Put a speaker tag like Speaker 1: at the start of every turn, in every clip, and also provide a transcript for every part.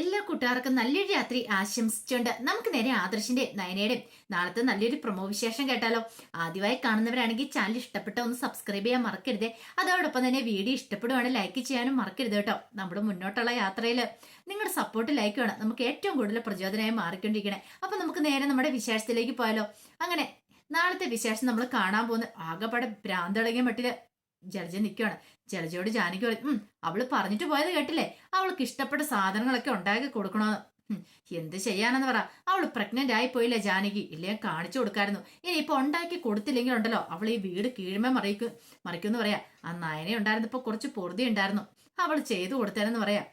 Speaker 1: എല്ലാ കൂട്ടുകാർക്കും നല്ലൊരു രാത്രി ആശംസിച്ചുകൊണ്ട് നമുക്ക് നേരെ ആദർശിന്റെ നയനയുടെ നാളത്തെ നല്ലൊരു പ്രൊമോ വിശേഷം കേട്ടാലോ. ആദ്യമായി കാണുന്നവരാണെങ്കിൽ ചാനൽ ഇഷ്ടപ്പെട്ട ഒന്ന് സബ്സ്ക്രൈബ് ചെയ്യാൻ മറക്കരുത്. അതോടൊപ്പം തന്നെ വീഡിയോ ഇഷ്ടപ്പെടുവാണെങ്കിൽ ലൈക്ക് ചെയ്യാനും മറക്കരുത് കേട്ടോ. നമ്മുടെ മുന്നോട്ടുള്ള യാത്രയിൽ നിങ്ങളുടെ സപ്പോർട്ട് ലൈക്ക് വേണം നമുക്ക് ഏറ്റവും കൂടുതൽ പ്രചോദനമായി മാറിക്കൊണ്ടിരിക്കണേ. അപ്പൊ നമുക്ക് നേരെ നമ്മുടെ വിശേഷത്തിലേക്ക് പോയാലോ. അങ്ങനെ നാളത്തെ വിശേഷം നമ്മൾ കാണാൻ പോകുന്ന ആകെപ്പാടെ ഭ്രാന്തടങ്ങിയ മട്ടിൽ ജലജ നിൽക്കുകയാണ് ജലജയോട് ജാനകി ഉം അവൾ പറഞ്ഞിട്ട് പോയത് കേട്ടില്ലേ? അവൾക്ക് ഇഷ്ടപ്പെട്ട സാധനങ്ങളൊക്കെ ഉണ്ടാക്കി കൊടുക്കണമെന്ന് എന്ത് ചെയ്യാനെന്ന് പറ. അവൾ പ്രഗ്നന്റ് ആയി പോയില്ലേ ജാനകി? ഇല്ലേ കാണിച്ചു കൊടുക്കായിരുന്നു. ഇനി ഇപ്പൊ ഉണ്ടാക്കി കൊടുത്തില്ലെങ്കിൽ ഉണ്ടല്ലോ. അവൾ ഈ വീട് കീഴ്മ മറിയിക്കും മറിക്കുമെന്ന് പറയാ. ആ നയനെ ഉണ്ടായിരുന്നപ്പോ കുറച്ച് പൊറുതി ഉണ്ടായിരുന്നു. അവൾ ചെയ്തു കൊടുത്തേനെന്ന് പറയാ.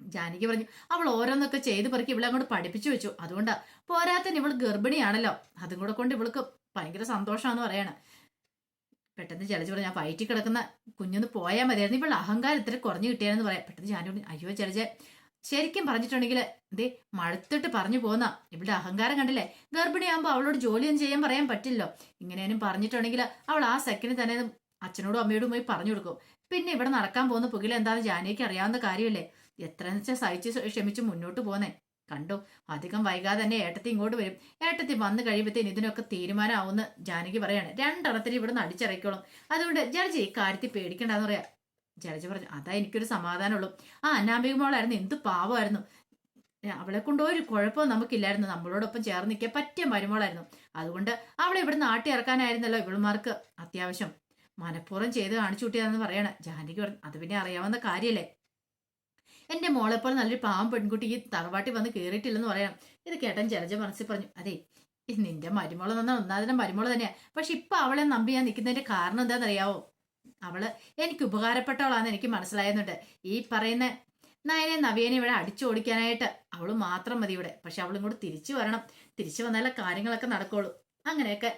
Speaker 1: ജാനകി പറഞ്ഞു അവൾ ഓരോന്നൊക്കെ ചെയ്ത് പെറുക്കി ഇവളെ അങ്ങോട്ട് പഠിപ്പിച്ചു വെച്ചു. അതുകൊണ്ടാ പോരാത്തന്നെ ഇവൾ ഗർഭിണിയാണല്ലോ. അതും കൂടെ കൊണ്ട് ഇവൾക്ക് ഭയങ്കര സന്തോഷമാണെന്ന് പറയാണ്. പെട്ടെന്ന് ജലജ പറഞ്ഞു ഞാൻ വയറ്റിൽ കിടക്കുന്ന കുഞ്ഞൊന്ന് പോയാൽ മതിയായിരുന്നു. ഇവളുടെ അഹങ്കാരം ഇത്ര കുറഞ്ഞു കിട്ടിയാന്ന് പറയാം. പെട്ടെന്ന് ജാനു അയ്യോ ജലജ ശരിക്കും പറഞ്ഞിട്ടുണ്ടെങ്കിൽ ദേ മടുത്തിട്ട് പറഞ്ഞു പോന്ന. ഇവളുടെ അഹങ്കാരം കണ്ടില്ലേ? ഗർഭിണിയാകുമ്പോൾ അവളോട് ജോലിയൊന്നും ചെയ്യാൻ പറയാൻ പറ്റില്ലല്ലോ ഇങ്ങനെയും പറഞ്ഞിട്ടുണ്ടെങ്കിൽ അവൾ ആ സെക്കൻഡ് തന്നെ അച്ഛനോടും അമ്മയോടും പോയി പറഞ്ഞു കൊടുക്കും. പിന്നെ ഇവിടെ നടക്കാൻ പോകുന്ന പുകിൽ എന്താണെന്ന് ജാനകിക്ക് അറിയാവുന്ന കാര്യമല്ലേ? എത്രയെന്ന് വെച്ചാൽ സഹിച്ച് ക്ഷമിച്ച് മുന്നോട്ട് പോന്നേ. കണ്ടോ. അധികം വൈകാതെ തന്നെ ഏട്ടത്തി ഇങ്ങോട്ട് വരും. ഏട്ടത്തി വന്നു കഴിയുമ്പോഴത്തേന് ഇതിനൊക്കെ തീരുമാനമാവുമെന്ന് ജാനകി പറയാണ്. രണ്ടെണ്ണത്തിന് ഇവിടെ നിന്ന് അതുകൊണ്ട് ജലജ ഈ കാര്യത്തിൽ പേടിക്കണ്ടെന്ന് പറയാ. ജലജ പറഞ്ഞു അതാ എനിക്കൊരു സമാധാനമുള്ളൂ. ആ അനാമിക മോളായിരുന്നു. എന്ത് പാവമായിരുന്നു. അവളെ കൊണ്ട് ഒരു കുഴപ്പവും നമുക്കില്ലായിരുന്നു. നമ്മളോടൊപ്പം ചേർന്ന് നിൽക്കാൻ പറ്റിയ മരുമോളായിരുന്നു. അതുകൊണ്ട് അവളെ ഇവിടെ നാട്ടി ഇറക്കാനായിരുന്നല്ലോ ഇവളുമാർക്ക് അത്യാവശ്യം. മനഃപൂർവം ചെയ്ത് കാണിച്ചു കൂട്ടിയതെന്ന് പറയണ ജാനകി പറഞ്ഞു. അത് പിന്നെ അറിയാവുന്ന കാര്യമല്ലേ എന്റെ മോളെപ്പോലെ നല്ലൊരു പാവം പെൺകുട്ടി ഈ തറവാട്ടി വന്ന് കയറിയിട്ടില്ലെന്ന് പറയാം. ഇത് കേട്ടൻ ജലജ മനസ്സിൽ പറഞ്ഞു അതെ നിന്റെ മരുമോൾ നന്നാ ഒന്നാതിന്റെ മരുമോൾ തന്നെയാ. പക്ഷെ ഇപ്പൊ അവളെ നമ്പി ഞാൻ നിൽക്കുന്നതിന്റെ കാരണം എന്താണെന്നറിയാവോ? അവൾ എനിക്ക് ഉപകാരപ്പെട്ടവളാന്ന് എനിക്ക് മനസ്സിലായെന്നുണ്ട്. ഈ പറയുന്ന നയനെ നവ്യനെ ഇവിടെ അടിച്ചോടിക്കാനായിട്ട് അവൾ മാത്രം മതി ഇവിടെ. പക്ഷെ അവളും കൂടെ തിരിച്ചു വരണം. തിരിച്ചു വന്നാലേ കാര്യങ്ങളൊക്കെ നടക്കുള്ളൂ. അങ്ങനെയൊക്കെ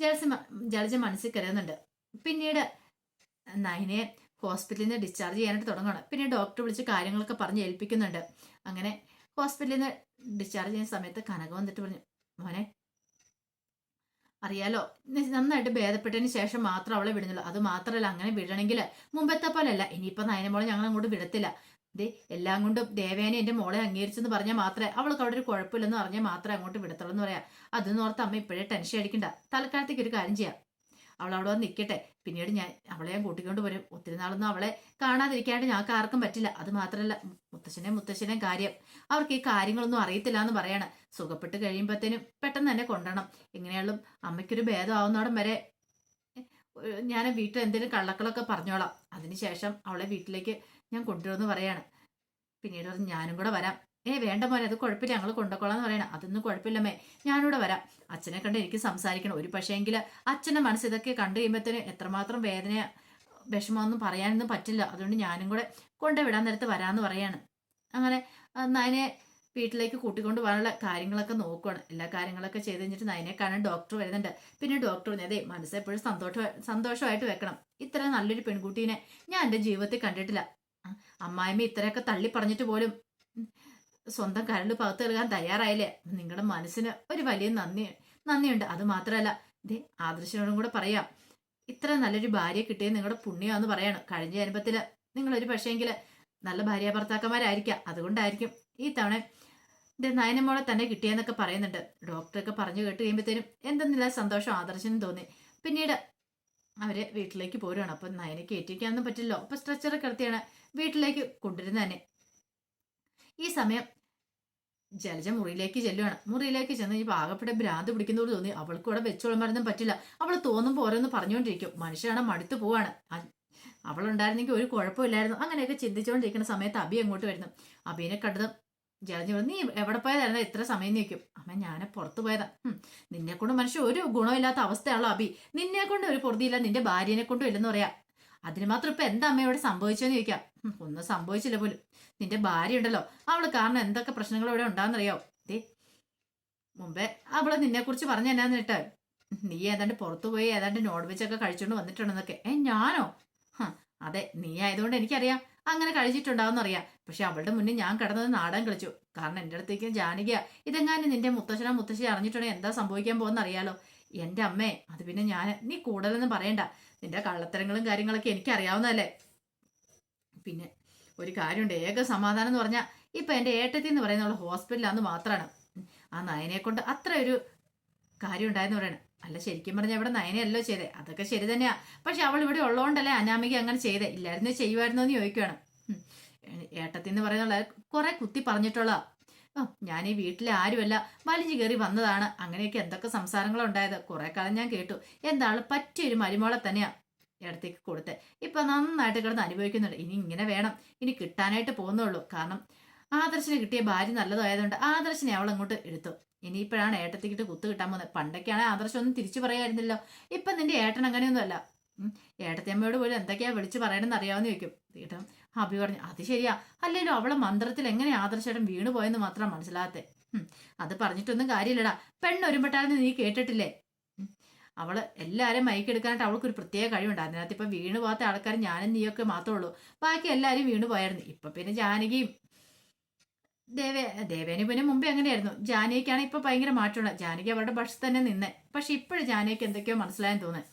Speaker 1: ജലജ ജലജ മനസ്സിൽ കരുതുന്നുണ്ട്. പിന്നീട് നയനെ ഹോസ്പിറ്റലിൽ നിന്ന് ഡിസ്ചാർജ് ചെയ്യാനായിട്ട് തുടങ്ങുകയാണ്. പിന്നെ ഡോക്ടർ വിളിച്ച് കാര്യങ്ങളൊക്കെ പറഞ്ഞ് ഏൽപ്പിക്കുന്നുണ്ട്. അങ്ങനെ ഹോസ്പിറ്റലിൽ നിന്ന് ഡിസ്ചാർജ് ചെയ്യുന്ന സമയത്ത് കനക വന്നിട്ട് പറഞ്ഞു മോനെ അറിയാലോ നന്നായിട്ട് ഭേദപ്പെട്ടതിന് ശേഷം മാത്രം അവളെ വിടുന്നുള്ളൂ. അത് മാത്രമല്ല അങ്ങനെ വിടണമെങ്കിൽ മുമ്പത്തെ പോലെയല്ല. ഇനിയിപ്പോൾ നയനമോളെ ഞങ്ങൾ അങ്ങോട്ട് വിടത്തില്ല. ദേ എല്ലാം കൊണ്ടും ദേവേനെ എന്റെ മോളെ അംഗീകരിച്ചെന്ന് പറഞ്ഞാൽ മാത്രമേ അവൾക്ക് അവിടെ ഒരു കുഴപ്പമില്ലെന്ന് പറഞ്ഞാൽ മാത്രമേ അങ്ങോട്ട് വിടത്തുള്ളൂ എന്ന് പറയാം. അതെന്ന് ഓർത്ത് അമ്മ ഇപ്പോഴേ ടെൻഷൻ അടിക്കണ്ട. തൽക്കാലത്തേക്ക് ഒരു കാര്യം ചെയ്യാം. അവൾ അവിടെ വന്ന് നിൽക്കട്ടെ പിന്നീട് ഞാൻ അവളെ ഞാൻ കൂട്ടിക്കൊണ്ട് വരും. ഒത്തിരി നാളൊന്നും അവളെ കാണാതിരിക്കാണ്ട് ഞങ്ങൾക്ക് ആർക്കും പറ്റില്ല. അത് മാത്രമല്ല മുത്തശ്ശനെ മുത്തശ്ശനെ കാര്യം. അവർക്ക് ഈ കാര്യങ്ങളൊന്നും അറിയത്തില്ല എന്ന് പറയാണ്. സുഖപ്പെട്ട് കഴിയുമ്പോഴത്തേനും പെട്ടെന്ന് തന്നെ കൊണ്ടുവരണം എങ്ങനെയാളും അമ്മയ്ക്കൊരു ഭേദമാവുന്നോടം വരെ ഞാൻ വീട്ടിൽ എന്തെങ്കിലും കള്ളക്കളൊക്കെ പറഞ്ഞോളാം. അതിനുശേഷം അവളെ വീട്ടിലേക്ക് ഞാൻ കൊണ്ടുവരുമെന്ന് പറയാണ്. പിന്നീട് ഞാനും കൂടെ വരാം. ഏ വേണ്ട മോനെ അത് കുഴപ്പമില്ല. ഞങ്ങൾ കൊണ്ടുപോകോളാം എന്ന് പറയണം. അതൊന്നും കുഴപ്പമില്ലമ്മേ. ഞാനിവിടെ വരാം. അച്ഛനെ കണ്ട് എനിക്ക് സംസാരിക്കണം. ഒരു പക്ഷേങ്കിൽ അച്ഛന്റെ മനസ്സ് ഇതൊക്കെ കണ്ടു കഴിയുമ്പോഴത്തേന് എത്രമാത്രം വേദന വിഷമമൊന്നും പറയാനൊന്നും പറ്റില്ല. അതുകൊണ്ട് ഞാനും കൂടെ കൊണ്ടുവിടാൻ നേരത്ത് വരാമെന്ന് പറയാണ്. അങ്ങനെ നയനെ വീട്ടിലേക്ക് കൂട്ടിക്കൊണ്ട് പോകാനുള്ള കാര്യങ്ങളൊക്കെ നോക്കുകയാണ് എല്ലാ കാര്യങ്ങളൊക്കെ ചെയ്ത് കഴിഞ്ഞിട്ട് നയനെ കാണാൻ ഡോക്ടർ വരുന്നുണ്ട്. പിന്നെ ഡോക്ടർ പറഞ്ഞത് അതെ മനസ്സെപ്പോഴും സന്തോഷ സന്തോഷമായിട്ട് വെക്കണം. ഇത്ര നല്ലൊരു പെൺകുട്ടീനെ ഞാൻ എന്റെ ജീവിതത്തിൽ കണ്ടിട്ടില്ല. അമ്മായിമ്മ ഇത്രയൊക്കെ തള്ളി പറഞ്ഞിട്ട് പോലും സ്വന്തം കരണ്ട് പകത്ത് നൽകാൻ തയ്യാറായില്ലേ? നിങ്ങളുടെ മനസ്സിന് ഒരു വലിയ നന്ദി നന്ദിയുണ്ട്. അത് മാത്രമല്ല ഇതേ ആദർശനോടും കൂടെ പറയാം. ഇത്ര നല്ലൊരു ഭാര്യ കിട്ടിയത് നിങ്ങളുടെ പുണ്യമാണെന്ന് പറയാണ്. കഴിഞ്ഞ നിങ്ങൾ ഒരു പക്ഷേങ്കിൽ നല്ല ഭാര്യ ഭർത്താക്കന്മാരായിരിക്കാം. അതുകൊണ്ടായിരിക്കും ഈ തവണ ദേ നയനമോളെ തന്നെ കിട്ടിയെന്നൊക്കെ പറയുന്നുണ്ട്. ഡോക്ടറൊക്കെ പറഞ്ഞു കേട്ട് കഴിയുമ്പോഴത്തേനും എന്തെന്നില്ല സന്തോഷം ആദർശനും തോന്നി. പിന്നീട് അവർ വീട്ടിലേക്ക് പോരുകയാണ് അപ്പൊ നയനെ കയറ്റിക്കാനൊന്നും പറ്റില്ലല്ലോ. അപ്പൊ സ്ട്രെച്ചർ കിടത്തിയാണ് വീട്ടിലേക്ക് കൊണ്ടുവരുന്നത് തന്നെ. ഈ സമയം ജലജ മുറിയിലേക്ക് ചെല്ലുകയാണ് മുറിയിലേക്ക് ചെന്ന് ഈ പാകപ്പെട്ട ഭ്രാന്ത് പിടിക്കുന്നതോട് തോന്നി. അവൾക്ക് ഇവിടെ വെച്ചോളം മരുന്നും പറ്റില്ല. അവൾ തോന്നുമ്പോൾ ഓരോന്ന് പറഞ്ഞുകൊണ്ടിരിക്കും. മനുഷ്യനാണ് മടുത്തു പോവാണ്. അവളുണ്ടായിരുന്നെങ്കിൽ ഒരു കുഴപ്പമില്ലായിരുന്നു. അങ്ങനെയൊക്കെ ചിന്തിച്ചുകൊണ്ടിരിക്കുന്ന സമയത്ത് അബി അങ്ങോട്ട് വരുന്നു. അബീനെ കണ്ടതും ജലജ നീ എവിടെ പോയതായിരുന്നു? എത്ര സമയം നിൽക്കും അമ്മ ഞാനെ പുറത്തു പോയതാ. നിന്നെ കൊണ്ട് മനുഷ്യ ഒരു ഗുണമില്ലാത്ത അവസ്ഥയാണല്ലോ അബി. നിന്നെ കൊണ്ട് ഒരു പൊറുതിയില്ല. നിന്റെ ഭാര്യനെ കൊണ്ടും ഇല്ലെന്ന് പറയാം. അതിന് മാത്രം ഇപ്പൊ എന്താ അമ്മ ഇവിടെ സംഭവിച്ചെന്ന് ചോദിക്കാം. ഒന്നും സംഭവിച്ചില്ല പോലും. നിന്റെ ഭാര്യ ഉണ്ടല്ലോ. അവൾ കാരണം എന്തൊക്കെ പ്രശ്നങ്ങൾ ഇവിടെ ഉണ്ടാന്നറിയോ ദേ മുമ്പേ അവൾ നിന്നെ കുറിച്ച് പറഞ്ഞു എന്നാന്ന് കേട്ടോ. നീ ഏതാണ്ട് പുറത്തു പോയി ഏതാണ്ട് നോൺ വെജ് ഒക്കെ കഴിച്ചോണ്ട് വന്നിട്ടുണ്ടെന്നൊക്കെ. ഏ ഞാനോ? അതെ നീ ആയതുകൊണ്ട് എനിക്കറിയാം. അങ്ങനെ കഴിച്ചിട്ടുണ്ടാവും അറിയാം പക്ഷെ അവളുടെ മുന്നിൽ ഞാൻ കിടന്നത് നാടൻ കളിച്ചു. കാരണം എന്റെ അടുത്തേക്ക് ജാനകിയ ഇതെങ്ങാനും നിന്റെ മുത്തശ്ശനോ മുത്തശ്ശി അറിഞ്ഞിട്ടുണ്ടെങ്കിൽ എന്താ സംഭവിക്കാൻ പോകുന്ന അറിയാലോ എന്റെ അമ്മേ അത് പിന്നെ ഞാൻ നീ കൂടുതലൊന്നും പറയണ്ട. നിന്റെ കള്ളത്തരങ്ങളും കാര്യങ്ങളൊക്കെ എനിക്കറിയാവുന്നതല്ലേ? പിന്നെ ഒരു കാര്യമുണ്ട്. ഏക സമാധാനം എന്ന് പറഞ്ഞാൽ ഇപ്പൊ എന്റെ ഏട്ടത്തി എന്ന് പറയുന്ന ഹോസ്പിറ്റലാന്ന് മാത്രമാണ് ആ നയനെ കൊണ്ട് അത്ര ഒരു കാര്യം ഉണ്ടായെന്ന് പറയണം. അല്ല ശരിക്കും പറഞ്ഞാൽ ഇവിടെ നയനയല്ലോ ചെയ്തേ. അതൊക്കെ ശരി തന്നെയാ. പക്ഷെ അവൾ ഇവിടെ ഉള്ളതുകൊണ്ടല്ലേ അനാമിക അങ്ങനെ ചെയ്തേ. ഇല്ലായിരുന്നു ചെയ്യുമായിരുന്നോ എന്ന് ചോദിക്കുകയാണ്. ഏട്ടത്തി എന്ന് പറയുന്നുള്ള കുറെ കുത്തി പറഞ്ഞിട്ടുള്ള ഞാൻ ഈ വീട്ടിൽ ആരുമല്ല. വലിഞ്ഞു കയറി വന്നതാണ്. അങ്ങനെയൊക്കെ എന്തൊക്കെ സംസാരങ്ങളുണ്ടായത്? കുറെ കാലം ഞാൻ കേട്ടു. എന്താണ് പറ്റിയൊരു മരുമോളെ തന്നെയാ ഇടത്തേക്ക് കൊടുത്ത്. ഇപ്പൊ നന്നായിട്ട് കിടന്ന് അനുഭവിക്കുന്നുണ്ട്. ഇനി ഇങ്ങനെ വേണം. ഇനി കിട്ടാനായിട്ട് പോകുന്നുള്ളൂ. കാരണം ആദർശന് കിട്ടിയ ഭാര്യ നല്ലതായതുകൊണ്ട് ആദർശനെ അവൾ അങ്ങോട്ട് എടുത്തു. ഇനിയിപ്പോഴാണ് ഏട്ടത്തിക്കിട്ട് കുത്ത് കിട്ടാൻ പോകുന്നത്. പണ്ടൊക്കെയാണ് ആദർശം ഒന്നും തിരിച്ചു പറയായിരുന്നല്ലോ. ഇപ്പൊ നിന്റെ ഏട്ടൻ അങ്ങനെയൊന്നുമല്ല. ഏട്ടത്തിയമ്മയോട് പോലും എന്തൊക്കെയാ വിളിച്ചു പറയണമെന്ന് അറിയാവുന്ന ചോദിക്കും ഏട്ടൻ അഭി പറഞ്ഞു. അത് ശരിയാ. അല്ലല്ലോ അവളെ മന്ത്രത്തിൽ എങ്ങനെ ആദർശേട്ടൻ വീണു പോയെന്ന് മാത്രം മനസ്സിലാകത്തെ. അത് പറഞ്ഞിട്ടൊന്നും കാര്യമില്ലടാ. പെണ്ണൊരുമ്പെട്ടാലെന്ന് നീ കേട്ടിട്ടില്ലേ? അവൾ എല്ലാരും മയക്കെടുക്കാനായിട്ട് അവൾക്ക് ഒരു പ്രത്യേക കഴിവുണ്ട്. അതിനകത്ത് ഇപ്പൊ വീണു പോകാത്ത ആൾക്കാർ ഞാനും നീയൊക്കെ മാത്രമേ ഉള്ളൂ. ബാക്കി എല്ലാരും വീണു പോയായിരുന്നു. ഇപ്പൊ പിന്നെ ജാനകിയും ദേവേ ദേവേന് പിന്നെ മുമ്പേ അങ്ങനെയായിരുന്നു. ജാനകിക്കാണ് ഇപ്പൊ ഭയങ്കര മാറ്റമുള്ള ജാനകി അവരുടെ ഭക്ഷണം തന്നെ നിന്നെ. പക്ഷെ ഇപ്പോഴും ജാനകിക്ക് എന്തൊക്കെയോ മനസ്സിലായെന്ന് തോന്നുന്നു.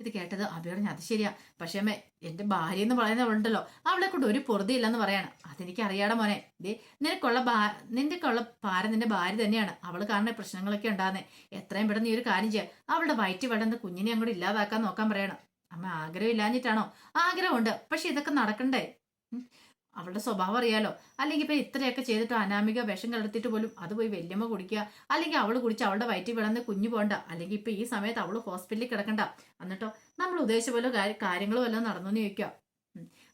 Speaker 1: ഇത് കേട്ടത് അഭി പറഞ്ഞു അത് ശരിയാ. പക്ഷേ അമ്മേ എന്റെ ഭാര്യ എന്ന് പറയുന്നവളുണ്ടല്ലോ അവളെ കൊണ്ട് ഒരു പൊറുതിയില്ലെന്ന് പറയാണ്. അതെനിക്ക് അറിയാടെ മോനെ. ദേ നിനക്കുള്ള ഭാ നിന്റെക്കുള്ള ഭാരം നിന്റെ ഭാര്യ തന്നെയാണ്. അവൾ കാരണം പ്രശ്നങ്ങളൊക്കെ ഉണ്ടാകുന്നേ എത്രയും പെട്ടെന്ന് ഈ ഒരു കാര്യം ചെയ്യാം. അവളുടെ വയറ്റി വളർന്ന് കുഞ്ഞിനെ അങ്ങോട്ട് ഇല്ലാതാക്കാൻ നോക്കാൻ പറയണം. അമ്മ ആഗ്രഹം ഇല്ലാഞ്ഞിട്ടാണോ ആഗ്രഹമുണ്ട്. പക്ഷെ ഇതൊക്കെ നടക്കണ്ടേ. അവളുടെ സ്വഭാവം അറിയാലോ. അല്ലെങ്കിൽ ഇപ്പൊ ഇത്രയൊക്കെ ചെയ്തിട്ട് അനാമിക വിഷം കലർത്തിയിട്ട് പോലും അത് പോയി വല്യമ്മ കുടിക്കുക. അല്ലെങ്കിൽ അവൾ കുടിച്ച് അവളുടെ വയറ്റിൽ വിളന്ന് കുഞ്ഞു പോകണ്ട. അല്ലെങ്കിൽ ഇപ്പൊ ഈ സമയത്ത് അവൾ ഹോസ്പിറ്റലിൽ കിടക്കണ്ട. എന്നിട്ടോ നമ്മൾ ഉദ്ദേശിച്ച പോലെ കാര്യ- കാര്യങ്ങളും എല്ലാം നടന്നു ചോദിക്കുക.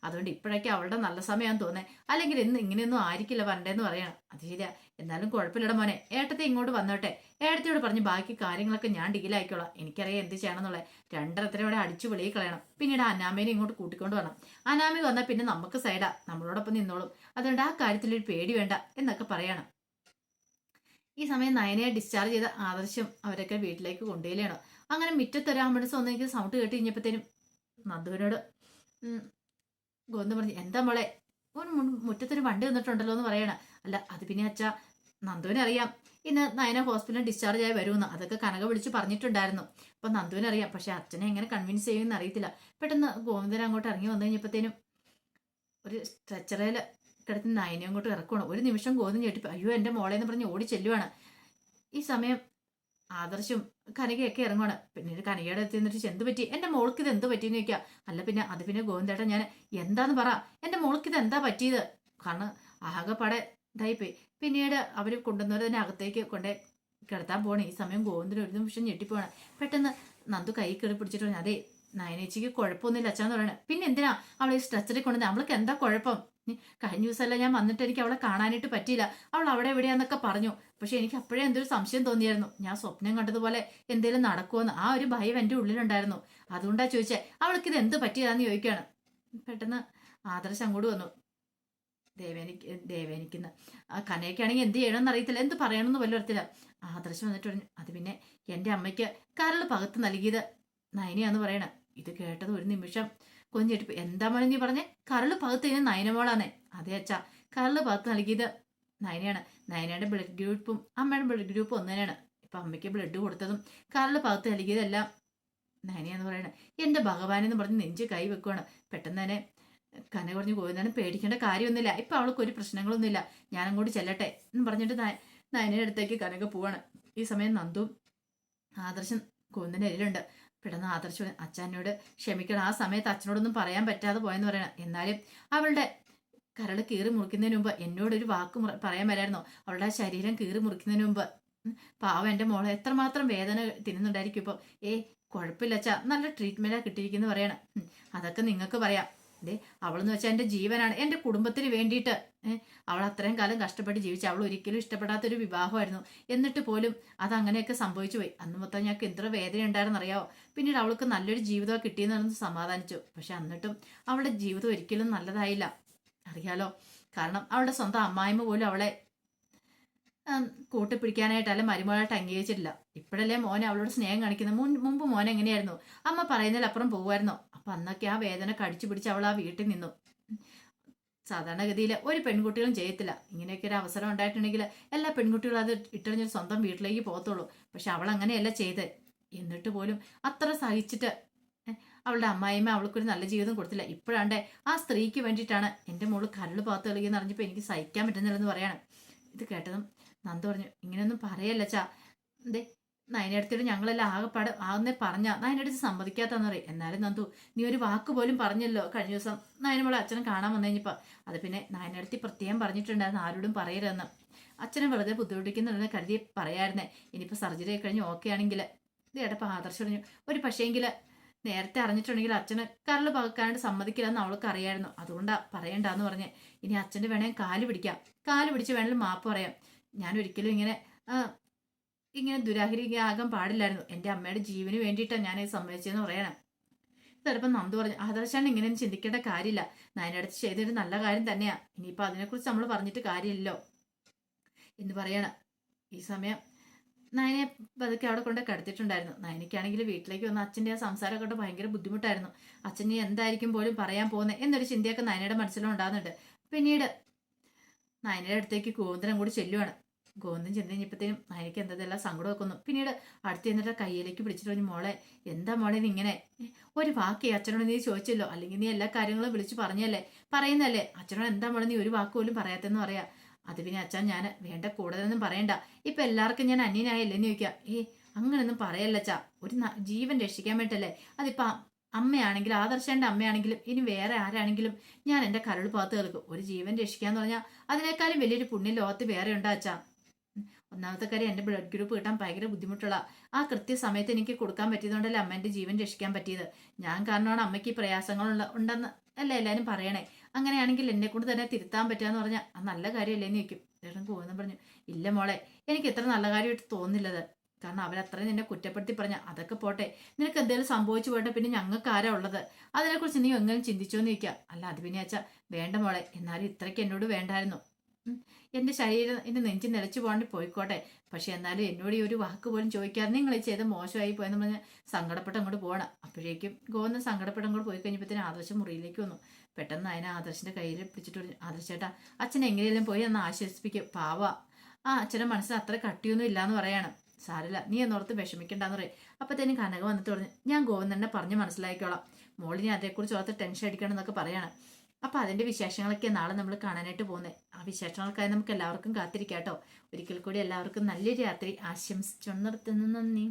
Speaker 1: അതുകൊണ്ട് ഇപ്പോഴൊക്കെ അവളുടെ നല്ല സമയമാണെന്ന് തോന്നേ. അല്ലെങ്കിൽ ഇന്ന് ഇങ്ങനെയൊന്നും ആയിരിക്കില്ല വരണ്ടേന്ന് പറയണം. അത് ശരിയാ. എന്നാലും കുഴപ്പമില്ലട മോനെ. ഏട്ടത്തെ ഇങ്ങോട്ട് വന്നോട്ടെ. ഏട്ടത്തിയോട് പറഞ്ഞ് ബാക്കി കാര്യങ്ങളൊക്കെ ഞാൻ ഡീലായിക്കോളാം എനിക്കറിയാം എന്ത് ചെയ്യണമെന്നുള്ളത്. രണ്ടരത്തിനോടെ അടിച്ചു വെളിയിൽ കളയണം. പിന്നീട് അനാമേനെ ഇങ്ങോട്ട് കൂട്ടിക്കൊണ്ട് വരണം. അനാമി വന്നാൽ പിന്നെ നമുക്ക് സൈഡാ നമ്മളോടൊപ്പം നിന്നോളും. അതുകൊണ്ട് ആ കാര്യത്തിലൊരു പേടി വേണ്ട എന്നൊക്കെ പറയണം. ഈ സമയം നയനയെ ഡിസ്ചാർജ് ചെയ്ത ആദർശം അവരൊക്കെ വീട്ടിലേക്ക് കൊണ്ടുപോയില്ലാണ് അങ്ങനെ മുറ്റത്തൊരു ആംബുലൻസ് വന്നെങ്കിൽ സൗണ്ട് കേട്ട് കഴിഞ്ഞപ്പോഴത്തേനും നന്ദുവിനോട് ഗോന്ത പറഞ്ഞു എന്താ മോളെ? ഓൻ മുറ്റത്തൊരു വണ്ടി വന്നിട്ടുണ്ടല്ലോ എന്ന് പറയണ. അല്ല അത് പിന്നെ അച്ഛ നന്ദുവിനെ അറിയാം. ഇന്ന് നയന ഹോസ്പിറ്റലിൽ ഡിസ്ചാർജ് ആയി വരുമെന്ന് അതൊക്കെ കനക വിളിച്ച് പറഞ്ഞിട്ടുണ്ടായിരുന്നു. അപ്പൊ നന്ദുവിനെ അറിയാം പക്ഷെ അച്ഛനെ എങ്ങനെ കൺവിൻസ് ചെയ്യുമെന്ന് അറിയത്തില്ല. പെട്ടെന്ന് ഗോവിന്ദൻ അങ്ങോട്ട് ഇറങ്ങി വന്നു കഴിഞ്ഞപ്പോഴത്തേനും ഒരു സ്ട്രെച്ചറിൽ കിടത്തി നയനെ അങ്ങോട്ട് ഇറക്കുവാണ്. ഒരു നിമിഷം ഗോവിന്ദൻ ചേട്ടി അയ്യോ എന്റെ മോളെ എന്ന് പറഞ്ഞ് ഓടി ചെല്ലുവാണ്. ഈ സമയം ആദർശം കനകയൊക്കെ ഇറങ്ങുവാണ്. പിന്നീട് കനകയുടെ അടുത്ത് നിന്നിട്ട് എന്ത് പറ്റി? എന്റെ മോൾക്ക് ഇത് എന്ത് പറ്റിയെന്ന് ചോദിക്കുക അല്ല പിന്നെ അത് പിന്നെ ഗോവിന്ദേട്ടൻ ഞാൻ എന്താന്ന് പറ. എന്റെ മോൾക്ക് ഇത് എന്താ പറ്റിയത്? കാരണം ആകെപ്പാടെ ഇതായിപ്പോയി പിന്നീട് അവർ കൊണ്ടുവന്നവർ തന്നെ അകത്തേക്ക് കൊണ്ടേ കിടത്താൻ പോണേ ഈ സമയം ഗോവിന്ദൻ ഒരു നിമിഷം ഞെട്ടിപ്പോണേ പെട്ടെന്ന് നന്ദു കൈ കയറി പിടിച്ചിട്ട് പറഞ്ഞു അതെ നയനേച്ചിക്ക് കുഴപ്പമൊന്നുമില്ല അച്ഛാന്ന് പറയണേ. പിന്നെ എന്തിനാ അവളെ ഈ സ്ട്രെച്ചറിൽ കൊണ്ടുവന്നത് അവൾക്ക് എന്താ കുഴപ്പം? കഴിഞ്ഞ ദിവസമല്ല ഞാൻ വന്നിട്ട് എനിക്ക് അവളെ കാണാനായിട്ട് പറ്റിയില്ല. അവൾ അവിടെ എവിടെയാന്നൊക്കെ പറഞ്ഞു. പക്ഷെ എനിക്ക് അപ്പോഴേ എന്തൊരു സംശയം തോന്നിയായിരുന്നു. ഞാൻ സ്വപ്നം കണ്ടതുപോലെ എന്തെങ്കിലും നടക്കുമെന്ന് ആ ഒരു ഭയം എന്റെ ഉള്ളിലുണ്ടായിരുന്നു. അതുകൊണ്ടാ ചോദിച്ചേ അവൾക്ക് ഇത് എന്ത് പറ്റിയതാന്ന് ചോദിക്കുകയാണ് പെട്ടെന്ന് ആദർശം അങ്ങോട്ട് വന്നു. ദേവേനിക്ക് ദേവേനിക്കുന്ന കനയൊക്കെയാണെങ്കിൽ എന്ത് ചെയ്യണമെന്ന് അറിയത്തില്ല എന്ത് പറയണമെന്ന് വല്ല അറിയത്തില്ല. ആദർശം വന്നിട്ട് പറഞ്ഞു അത് പിന്നെ എന്റെ അമ്മയ്ക്ക് കരൾ പകത്ത് നൽകിയത് നയനിയാന്ന് പറയണേ. ഇത് കേട്ടത് ഒരു നിമിഷം കൊഞ്ഞിട്ട് എന്താ മോനെ നീ പറഞ്ഞേ? കരൾ പകത്ത് കഴിഞ്ഞ നയനമോളാന്നേ അതെ അച്ഛാ. കരൾ പകത്ത് നൽകിയത് നയനയാണ് നയനയുടെ ബ്ലഡ് ഗ്രൂപ്പും അമ്മയുടെ ബ്ലഡ് ഗ്രൂപ്പും ഒന്ന് തന്നെയാണ് ഇപ്പൊ അമ്മയ്ക്ക് ബ്ലഡ് കൊടുത്തതും കരൾ പകത്ത് നൽകിയതെല്ലാം നയനയാന്ന് പറയണേ. എന്റെ ഭഗവാനെന്ന് പറഞ്ഞ് നെഞ്ച് കൈ വെക്കുവാണ്. പെട്ടെന്ന് തന്നെ കന കുറഞ്ഞ് പോയതാണ് പേടിക്കേണ്ട കാര്യമൊന്നുമില്ല. ഇപ്പൊ അവൾക്ക് ഒരു പ്രശ്നങ്ങളൊന്നുമില്ല. ഞാനും കൂടി ചെല്ലട്ടെ എന്ന് പറഞ്ഞിട്ട് നയ- നയനയുടെ അടുത്തേക്ക് കനക പോവാണ്. ഈ സമയം നന്ദും ആദർശം കൂന്നിന്റെ അരിയിലുണ്ട് പെട്ടെന്ന് ആദർശ അച്ഛനോട് ക്ഷമിക്കണം. ആ സമയത്ത് അച്ഛനോടൊന്നും പറയാൻ പറ്റാതെ പോയെന്ന് പറയണം. എന്നാലും അവളുടെ കരൾ കീറി മുറിക്കുന്നതിന് മുമ്പ് എന്നോടൊരു വാക്ക് പറയാൻ വരായിരുന്നോ. അവളുടെ ശരീരം കീറി മുറിക്കുന്നതിന് മുമ്പ്. പാവം എന്റെ മോളെ. എത്രമാത്രം വേദന തിന്നുന്നുണ്ടായിരിക്കും ഇപ്പോൾ ഏ കുഴപ്പമില്ല അച്ഛാ. നല്ല ട്രീറ്റ്മെന്റാണ് കിട്ടിയിരിക്കുന്നു പറയണം. അതൊക്കെ നിങ്ങൾക്ക് പറയാം. ദേ അവളെന്ന് വെച്ചാൽ എന്റെ ജീവനാണ് എന്റെ കുടുംബത്തിന് വേണ്ടിയിട്ട്. അവൾ അത്രയും കാലം കഷ്ടപ്പെട്ട് ജീവിച്ചു അവൾ ഒരിക്കലും ഇഷ്ടപ്പെടാത്തൊരു വിവാഹമായിരുന്നു. എന്നിട്ട് പോലും അത് അങ്ങനെയൊക്കെ സംഭവിച്ചു പോയി. അന്ന് മൊത്തം ഞങ്ങൾക്ക് എത്ര വേദന ഉണ്ടായിരുന്നു അറിയാവോ പിന്നീട് അവൾക്ക് നല്ലൊരു ജീവിതം കിട്ടിയെന്ന് പറഞ്ഞു സമാധാനിച്ചു. പക്ഷെ എന്നിട്ടും അവളുടെ ജീവിതം ഒരിക്കലും നല്ലതായില്ല. അറിയാലോ? കാരണം അവളുടെ സ്വന്തം അമ്മായിമ്മ പോലും അവളെ ഉം, കൂട്ടിപ്പിടിക്കാനായിട്ട് അല്ല മരുമോളായിട്ട് അംഗീകരിച്ചിട്ടില്ല. ഇപ്പോഴല്ലേ മോനെ അവളോട് സ്നേഹം കാണിക്കുന്നത്. മുൻ മുമ്പ് മോൻ എങ്ങനെയായിരുന്നു? അമ്മ പറയുന്നതിലപ്പുറം പോകുമായിരുന്നോ അപ്പം അന്നൊക്കെ ആ വേദന കടിച്ചു പിടിച്ച് അവൾ ആ വീട്ടിൽ നിന്നു. സാധാരണഗതിയിൽ ഒരു പെൺകുട്ടികളും ചെയ്യത്തില്ല. ഇങ്ങനെയൊക്കെ ഒരു അവസരം ഉണ്ടായിട്ടുണ്ടെങ്കിൽ എല്ലാ പെൺകുട്ടികളും അത് ഇട്ടറിഞ്ഞൊരു സ്വന്തം വീട്ടിലേക്ക് പോകത്തുള്ളൂ. പക്ഷെ അവൾ അങ്ങനെയല്ല ചെയ്ത്. എന്നിട്ട് പോലും അത്ര സഹിച്ചിട്ട് അവളുടെ അമ്മായിമ്മ അവൾക്കൊരു നല്ല ജീവിതം കൊടുത്തില്ല. ഇപ്പോഴാണ്ട് ആ സ്ത്രീക്ക് വേണ്ടിയിട്ടാണ് എന്റെ മോൾ കരൾ പാത്ത് കളിയെന്ന് അറിഞ്ഞപ്പോൾ എനിക്ക് സഹിക്കാൻ പറ്റുന്നില്ലെന്ന് പറയാണ്. ഇത് കേട്ടതും നന്ദു പറഞ്ഞു ഇങ്ങനെയൊന്നും പറയല്ല ചാ എന്തേ നയനടുത്തിട്ട് ഞങ്ങളെല്ലാം ആകെപ്പാട് ആകുന്നേ പറഞ്ഞ. നയനടുത്ത് സമ്മതിക്കാത്തന്ന് പറയും. എന്നാലും നന്ദു നീ ഒരു വാക്ക് പോലും പറഞ്ഞല്ലോ കഴിഞ്ഞ ദിവസം. നയനമോളെ അച്ഛനെ കാണാൻ വന്നു കഴിഞ്ഞപ്പോൾ അത് പിന്നെ നയനടുത്തി പ്രത്യേകം പറഞ്ഞിട്ടുണ്ടായിരുന്നു ആരോടും പറയരുതെന്ന്. അച്ഛനെ വെറുതെ ബുദ്ധിമുട്ടിക്കുന്നുണ്ടെന്ന് കരുതി പറയായിരുന്നേ. ഇനിയിപ്പോൾ സർജറി കഴിഞ്ഞ് ഓക്കെ ആണെങ്കിൽ ഇത് ഏട്ടപ്പോൾ ആദർശം പറഞ്ഞു ഒരു പക്ഷേങ്കിൽ നേരത്തെ അറിഞ്ഞിട്ടുണ്ടെങ്കിൽ അച്ഛന് കരൾ പകക്കാനായിട്ട് സമ്മതിക്കില്ലെന്ന് അവൾക്ക് അറിയായിരുന്നു. അതുകൊണ്ടാ പറയണ്ടെന്ന് പറഞ്ഞ്. ഇനി അച്ഛന്റെ വേണേൽ കാൽ പിടിക്കാം. കാൽ പിടിച്ച് വേണേലും മാപ്പ് പറയാം. ഞാൻ ഒരിക്കലും ഇങ്ങനെ ഇങ്ങനെ ദുരാഹരിയാകാൻ പാടില്ലായിരുന്നു. എന്റെ അമ്മയുടെ ജീവന് വേണ്ടിയിട്ടാണ് ഞാൻ ഇത് സമ്മതിച്ചതെന്ന് പറയണം. ചിലപ്പോൾ നന്ദു പറഞ്ഞു ആദർശാണ് ഇങ്ങനെ ചിന്തിക്കേണ്ട കാര്യമില്ല. നയനടുത്ത് ചെയ്തൊരു നല്ല കാര്യം തന്നെയാ. ഇനിയിപ്പോൾ അതിനെക്കുറിച്ച് നമ്മൾ പറഞ്ഞിട്ട് കാര്യമില്ലല്ലോ. എന്ന് പറയണം. ഈ സമയം നയനെ പതുക്കെ അവിടെ കൊണ്ട് കിടത്തിയിട്ടുണ്ടായിരുന്നു നയനയ്ക്കാണെങ്കിൽ വീട്ടിലേക്ക് വന്ന അച്ഛന്റെ ആ സംസാരം കൊണ്ട് ഭയങ്കര ബുദ്ധിമുട്ടായിരുന്നു. അച്ഛനെ എന്തായിരിക്കും പോലും പറയാൻ പോകുന്നത് എന്നൊരു ചിന്തയൊക്കെ നയനയുടെ മനസ്സിലും ഉണ്ടാകുന്നുണ്ട് പിന്നീട് നയനയുടെ അടുത്തേക്ക് ഗോവിന്ദനം കൂടി ചെല്ലുവാണ്. ഗോവിന്ദൻ ചെന്ന് കഴിഞ്ഞപ്പോഴത്തേനും നയനയ്ക്ക് എന്തെല്ലാം സങ്കടം വെക്കുന്നു പിന്നീട് അടുത്ത് ചെന്നിട്ട് കയ്യിലേക്ക് പിടിച്ചിട്ട് പറഞ്ഞു മോളെ എന്താ മോളെ ഇങ്ങനെ? ഒരു വാക്ക് അച്ഛനോട് നീ ചോദിച്ചല്ലോ അല്ലെങ്കിൽ നീ എല്ലാ കാര്യങ്ങളും വിളിച്ച് പറഞ്ഞല്ലേ? പറയുന്നല്ലേ? അച്ഛനോട് എന്താ മോളെ നീ ഒരു വാക്ക് പോലും പറയാത്തെന്ന് പറയാ. അത് പിന്നെ അച്ഛൻ ഞാൻ വേണ്ട കൂടുതലൊന്നും പറയണ്ട. ഇപ്പൊ എല്ലാവർക്കും ഞാൻ അന്യനായല്ലേന്ന് ചോദിക്കാം. ഏ അങ്ങനൊന്നും പറയല്ല അച്ഛാ. ഒരു ജീവൻ രക്ഷിക്കാൻ വേണ്ടല്ലേ? അതിപ്പോ അമ്മയാണെങ്കിലും ആദർശന്റെ അമ്മയാണെങ്കിലും ഇനി വേറെ ആരാണെങ്കിലും ഞാൻ എന്റെ കരൾ പാത്ത് കേൾക്കും ഒരു ജീവൻ രക്ഷിക്കാന്ന് പറഞ്ഞാൽ അതിനേക്കാളും വലിയൊരു പുണ്യം ലോകത്ത് വേറെ ഉണ്ടാ അച്ഛാ? ഒന്നാമത്തെ കാര്യം എന്റെ ബ്ലഡ് ഗ്രൂപ്പ് കിട്ടാൻ ഭയങ്കര ബുദ്ധിമുട്ടുള്ള ആ കൃത്യസമയത്ത് എനിക്ക് കൊടുക്കാൻ പറ്റിയതുകൊണ്ടല്ലേ അമ്മേന്റെ ജീവൻ രക്ഷിക്കാൻ പറ്റിയത്? ഞാൻ കാരണമാണ് അമ്മയ്ക്ക് പ്രയാസങ്ങളുള്ള ഉണ്ടെന്ന് അല്ലേ എല്ലാവരും പറയണേ? അങ്ങനെയാണെങ്കിൽ എന്നെ കൊണ്ട് തന്നെ തിരുത്താൻ പറ്റുകയെന്ന് പറഞ്ഞാൽ അത് നല്ല കാര്യമല്ലേ എന്ന് ചോദിക്കും. ചേട്ടൻ പോകുന്നു പറഞ്ഞു. ഇല്ല മോളെ എനിക്ക് ഇത്ര നല്ല കാര്യമായിട്ട് തോന്നില്ലത് കാരണം അവരത്രയും നിന്നെ കുറ്റപ്പെടുത്തി പറഞ്ഞ അതൊക്കെ പോട്ടെ. നിനക്ക് എന്തെങ്കിലും സംഭവിച്ചു പോയിട്ട് പിന്നെ ഞങ്ങൾക്ക് ആരാ ഉള്ളത്? അതിനെക്കുറിച്ച് നീ എങ്ങനെ ചിന്തിച്ചോന്ന് ചോദിക്കുക അല്ല അത് പിന്നെ അച്ഛാ വേണ്ട മോളെ എന്നാലും ഇത്രയ്ക്ക് എന്നോട് വേണ്ടായിരുന്നു. എന്റെ ശരീരം എന്റെ നെഞ്ചി നിലച്ചു പോകാണ്ട് പോയിക്കോട്ടെ. പക്ഷെ എന്നാലും എന്നോട് ഈ ഒരു വാക്ക് പോലും ചോദിക്കാതെ നിങ്ങൾ ചെയ്ത് മോശമായി പോയെന്ന് പറഞ്ഞ് സങ്കടപ്പെട്ട് അങ്ങോട്ട് പോകണം. അപ്പോഴേക്കും ഗോവന്ന് സങ്കടപ്പെട്ട് അങ്ങോട്ട് പോയി കഴിഞ്ഞപ്പോഴത്തേനും ആദർശം മുറിയിലേക്ക് വന്നു. പെട്ടെന്ന് അതിനെ ആദർശിന്റെ കയ്യിൽ പിടിച്ചിട്ട് പറഞ്ഞു ആദർശേട്ടാ അച്ഛൻ എങ്ങനെയെങ്കിലും പോയി ഒന്ന് ആശ്വസിപ്പിക്കും പാവ. ആ അച്ഛന്റെ മനസ്സ് അത്ര കട്ടിയൊന്നും ഇല്ലാന്ന് പറയാണ്. സാരല്ല നീ എന്നോർത്ത് വിഷമിക്കണ്ടെന്ന് പറയും. അപ്പത്തേനും കനക വന്നിട്ട് പറഞ്ഞു ഞാൻ ഗോവിന്ദനെ പറഞ്ഞ് മനസ്സിലാക്കിക്കോളാം. മോളിനി അതേക്കുറിച്ച് ഓർത്ത് ടെൻഷൻ അടിക്കണം എന്നൊക്കെ പറയാണ്. അപ്പൊ അതിന്റെ വിശേഷങ്ങളൊക്കെ നാളെ നമ്മൾ കാണാനായിട്ട് പോകുന്നത് ആ വിശേഷങ്ങൾക്കായി നമുക്ക് എല്ലാവർക്കും കാത്തിരിക്കാം കേട്ടോ ഒരിക്കൽ കൂടി എല്ലാവർക്കും നല്ലൊരു രാത്രി. ആശംസിച്ചു നിർത്തുന്നു നന്ദി.